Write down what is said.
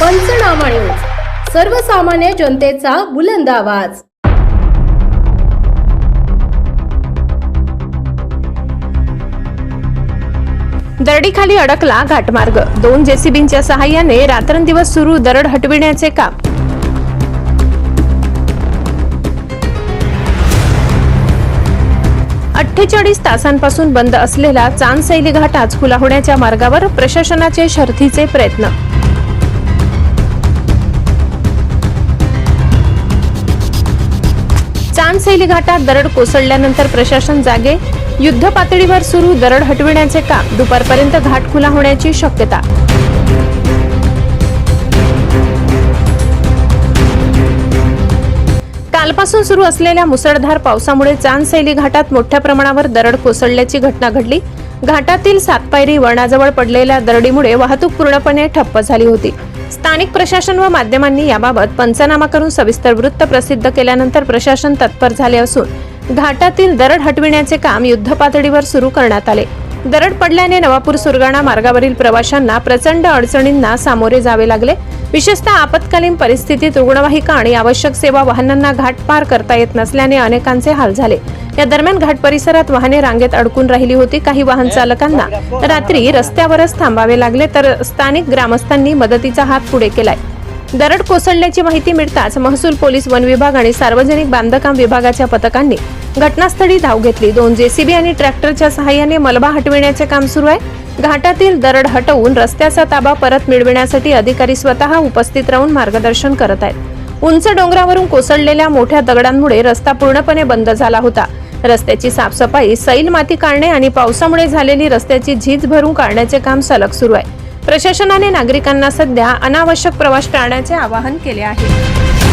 पंचनामा न्यूज सर्वसामान्य जनतेचा बुलंद आवाज. दरडीखाली अडकला घाटमार्ग. दोन जेसीबींच्या सहाय्याने रात्रंदिवस सुरू दरड हटविण्याचे काम. अठ्ठेचाळीस तासांपासून बंद असलेला चांदसैली घाट आज खुला होण्याच्या मार्गावर प्रशासनाचे शर्थीचे प्रयत्न. चांदसैली घाटात दरड कोसळल्यानंतर प्रशासन जागे. युद्ध पातळीवर सुरू दरड हटविण्याचे काम. दुपारपर्यंत घाट खुला होण्याची शक्यता. कालपासून सुरू असलेल्या मुसळधार पावसामुळे चांदसैली घाटात मोठ्या प्रमाणावर दरड कोसळल्याची घटना घडली. घाटातील सातपायरी वळणाजवळ पडलेल्या दरडीमुळे वाहतूक पूर्णपणे ठप्प झाली होती. स्थानिक प्रशासन व माध्यमांनी याबाबत पंचनामा करून सविस्तर वृत्त प्रसिद्ध केल्यानंतर प्रशासन तत्पर झाले असून घाटातील दरड हटविण्याचे काम युद्धपातळीवर सुरू करण्यात आले. दरड पडल्याने नवापूर सुरगाणा मार्गावरील प्रवाशांना प्रचंड अडचणींना सामोरे जावे लागले. विशेषतः आपत्कालीन परिस्थितीत रुग्णवाहिका आणि आवश्यक सेवा वाहनांना घाट पार करता येत नसल्याने अनेकांचे हाल झाले. या दरम्यान घाट परिसरात वाहने रांगेत अडकून राहिली होती. काही वाहन चालकांना रात्री रस्त्यावरच थांबावे लागले तर स्थानिक ग्रामस्थांनी मदतीचा हात पुढे केलाय. दरड कोसळल्याची माहिती मिळताच महसूल पोलीस वन विभाग आणि सार्वजनिक बांधकाम विभागाच्या पथकांनी घटनास्थळी धाव घेतली. दोन जेसीबी आणि ट्रॅक्टरच्या सहाय्याने मलबा हटविण्याचे काम सुरू आहे. घाटातील दरड हटवून रस्त्याचा ताबा परत मिळविण्यासाठी अधिकारी स्वतः उपस्थित राहून मार्गदर्शन करत आहेत. उंच डोंगरावरून कोसळलेल्या मोठ्या दगडांमुळे रस्ता पूर्णपणे बंद झाला होता. रस्त्याची साफसफाई सैल माती काढणे आणि पावसामुळे झालेली रस्त्याची झीज भरून काढण्याचे काम सलग सुरू आहे. प्रशासनाने नागरिकांना सध्या अनावश्यक प्रवास टाळण्याचे आवाहन केले आहे.